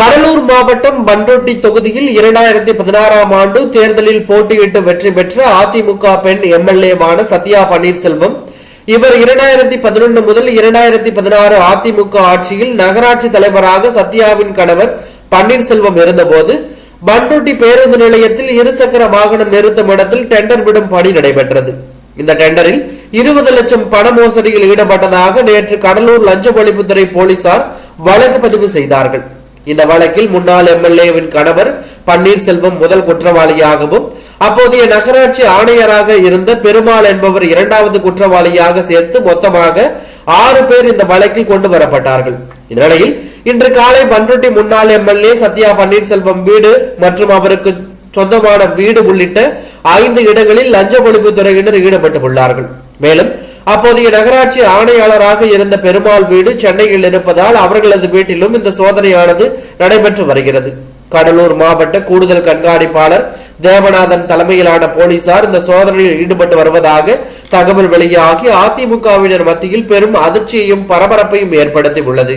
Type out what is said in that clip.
கடலூர் மாவட்டம் பண்ருட்டி தொகுதியில் இரண்டாயிரத்தி பதினாறாம் ஆண்டு தேர்தலில் போட்டியிட்டு வெற்றி பெற்ற அதிமுக பெண் எம்எல்ஏவான சத்யா பன்னீர்செல்வம். இவர் இரண்டாயிரத்தி பதினொன்று முதல் இரண்டாயிரத்தி பதினாறு அதிமுக ஆட்சியில் நகராட்சி தலைவராக சத்யாவின் கணவர் பன்னீர்செல்வம் இருந்தபோது பண்ருட்டி பேருந்து நிலையத்தில் இருசக்கர வாகனம் நிறுத்தும் இடத்தில் டெண்டர் விடும் பணி நடைபெற்றது. இந்த டெண்டரில் இருபது லட்சம் பண மோசடியில் ஈடுபட்டதாக நேற்று கடலூர் லஞ்ச ஒழிப்புத்துறை போலீசார் வழக்கு பதிவு செய்தார்கள். இந்த வழக்கில் முன்னாள் எம்எல்ஏவின் கணவர் பன்னீர்செல்வம் முதல் குற்றவாளியாகவும் அப்போதைய நகராட்சி ஆணையராக இருந்த பெருமாள் என்பவர் இரண்டாவது குற்றவாளியாக சேர்த்து மொத்தமாக ஆறு பேர் இந்த வழக்கில் கொண்டு வரப்பட்டார்கள். இந்நிலையில் இன்று காலை பண்ருட்டி முன்னாள் எம்எல்ஏ சத்யா பன்னீர்செல்வம் வீடு மற்றும் அவருக்கு சொந்தமான வீடு உள்ளிட்ட ஐந்து இடங்களில் லஞ்ச ஒழிப்பு துறையினர் ஈடுபட்டுள்ளார்கள். மேலும் அப்போதைய நகராட்சி ஆணையாளராக இருந்த பெருமாள் வீடு சென்னையில் இருப்பதால் அவர்களது வீட்டிலும் இந்த சோதனையானது நடைபெற்று வருகிறது. கடலூர் மாவட்ட கூடுதல் கண்காணிப்பாளர் தேவநாதன் தலைமையிலான போலீசார் இந்த சோதனையில் ஈடுபட்டு வருவதாக தகவல் வெளியாகி அதிமுகவினர் மத்தியில் பெரும் அதிர்ச்சியையும் பரபரப்பையும் ஏற்படுத்தி உள்ளது